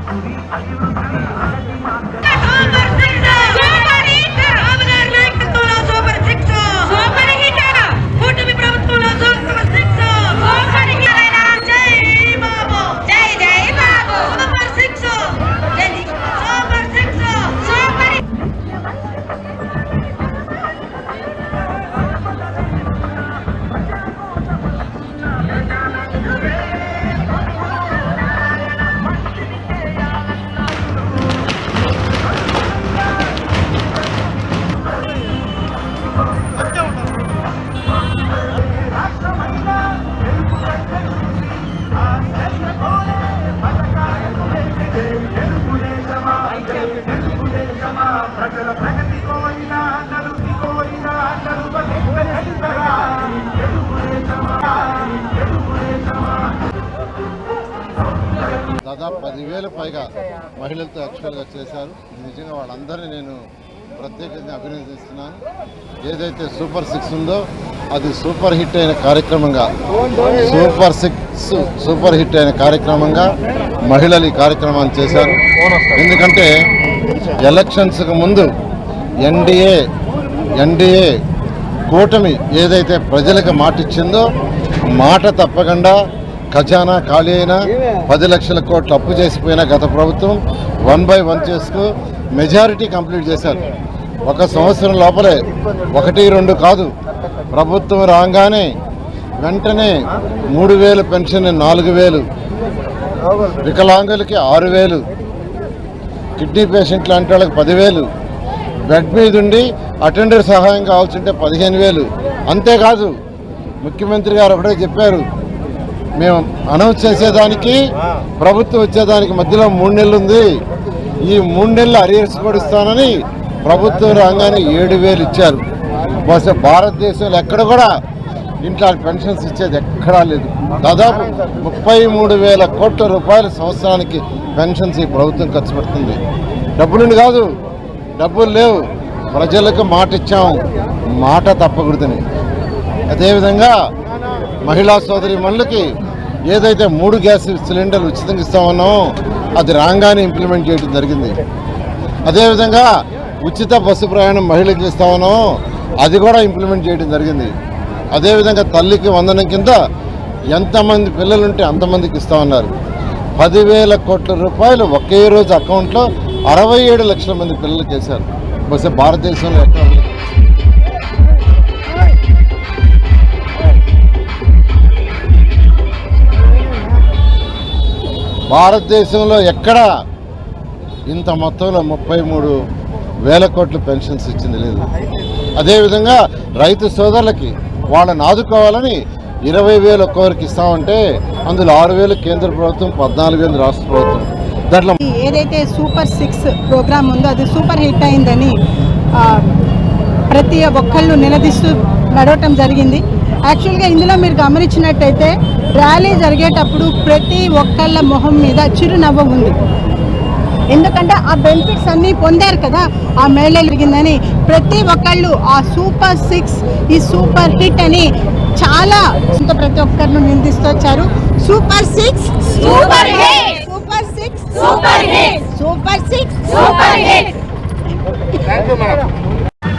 Super ప్రజల ప్రగతి కోరిన కోరిన దాదాపు పదివేల పైగా మహిళలతో యాక్చువల్గా చేశారు. నిజంగా వాళ్ళందరినీ నేను ప్రత్యేకంగా అభినందిస్తున్నాను. ఏదైతే సూపర్ సిక్స్ ఉందో అది సూపర్ హిట్ అయిన కార్యక్రమంగా సూపర్ సిక్స్ సూపర్ హిట్ అయిన కార్యక్రమంగా మహిళలు ఈ కార్యక్రమాన్ని చేశారు. ఎందుకంటే ఎలక్షన్స్కి ముందు ఎన్డీఏ ఎన్డీఏ కూటమి ఏదైతే ప్రజలకు మాట ఇచ్చిందో మాట తప్పకుండా ఖజానా ఖాళీ అయినా పది లక్షల కోట్లు అప్పు చేసిపోయిన గత ప్రభుత్వం వన్ బై వన్ చేస్తూ మెజారిటీ కంప్లీట్ చేశారు. ఒక సంవత్సరం లోపలే ఒకటి రెండు కాదు ప్రభుత్వం రాగానే వెంటనే మూడు వేలు పెన్షన్ నాలుగు వేలు వికలాంగులకి ఆరు వేలు కిడ్నీ పేషెంట్ లాంటి వాళ్ళకి పదివేలు. బెడ్ మీద ఉండి అటెండర్ సహాయం కావాల్సింటే పదిహేను వేలు. అంతేకాదు ముఖ్యమంత్రి గారు ఒకటే చెప్పారు మేము అనౌన్స్ చేసేదానికి ప్రభుత్వం వచ్చేదానికి మధ్యలో మూడు నెలలు ఉంది ఈ మూడు నెలలు అరియర్స్ పడుస్తానని ఇస్తానని ప్రభుత్వం రాగానే ఏడు వేలు ఇచ్చారు. బహుశా భారతదేశంలో ఎక్కడ కూడా ఇంట్లో పెన్షన్స్ ఇచ్చేది ఎక్కడా లేదు. దాదాపు ముప్పై మూడు వేల కోట్ల రూపాయల సంవత్సరానికి పెన్షన్స్ ఈ ప్రభుత్వం ఖర్చు పెడుతుంది. డబ్బులుండి కాదు డబ్బులు లేవు. ప్రజలకు మాట ఇచ్చాము మాట తప్పకూడదని. అదేవిధంగా మహిళా సోదరి మనులకి ఏదైతే మూడు గ్యాస్ సిలిండర్లు ఉచితంగా ఇస్తామన్నామో అది రాగానే ఇంప్లిమెంట్ చేయడం జరిగింది. అదేవిధంగా ఉచిత బస్సు ప్రయాణం మహిళలకు ఇస్తామన్నామో అది కూడా ఇంప్లిమెంట్ చేయడం జరిగింది. అదేవిధంగా తల్లికి వందనం కింద ఎంతమంది పిల్లలుంటే అంతమందికి ఇస్తామన్నారు పదివేల కోట్ల రూపాయలు ఒకే రోజు అకౌంట్లో అరవై ఏడు లక్షల మంది పిల్లలు చేశారు. బహుశా భారతదేశంలో ఎక్కడ భారతదేశంలో ఎక్కడ ఇంత మొత్తంలో ముప్పై మూడు వేల కోట్ల పెన్షన్స్ ఇచ్చింది లేదు. అదేవిధంగా రైతు సోదరులకి వాళ్ళని ఆదుకోవాలని ఇరవై వేలు ఒక్కొక్కరికి ఇస్తామంటే అందులో ఆరు వేలు కేంద్ర ప్రభుత్వం పద్నాలుగు వేలు రాష్ట్ర ప్రభుత్వం. దాంట్లో ఏదైతే సూపర్ సిక్స్ ప్రోగ్రామ్ ఉందో అది సూపర్ హిట్ అయిందని ప్రతి ఒక్కళ్ళు నిలదీస్తూ నడవటం జరిగింది. యాక్చువల్గా ఇందులో మీరు గమనించినట్టయితే ర్యాలీ జరిగేటప్పుడు ప్రతి ఒక్కళ్ళ మొహం మీద చిరునవ్వు ఉంది. ఎందుకంటే ఆ బెనిఫిట్స్ అన్నీ పొందారు కదా ఆ మేళ జరిగిందని ప్రతి ఒక్కళ్ళు ఆ సూపర్ సిక్స్ ఈ సూపర్ హిట్ అని చాలా ఇంత ప్రతి ఒక్కరిని నిందిస్తూ వచ్చారు. Super six super hit super six super hit super six super hit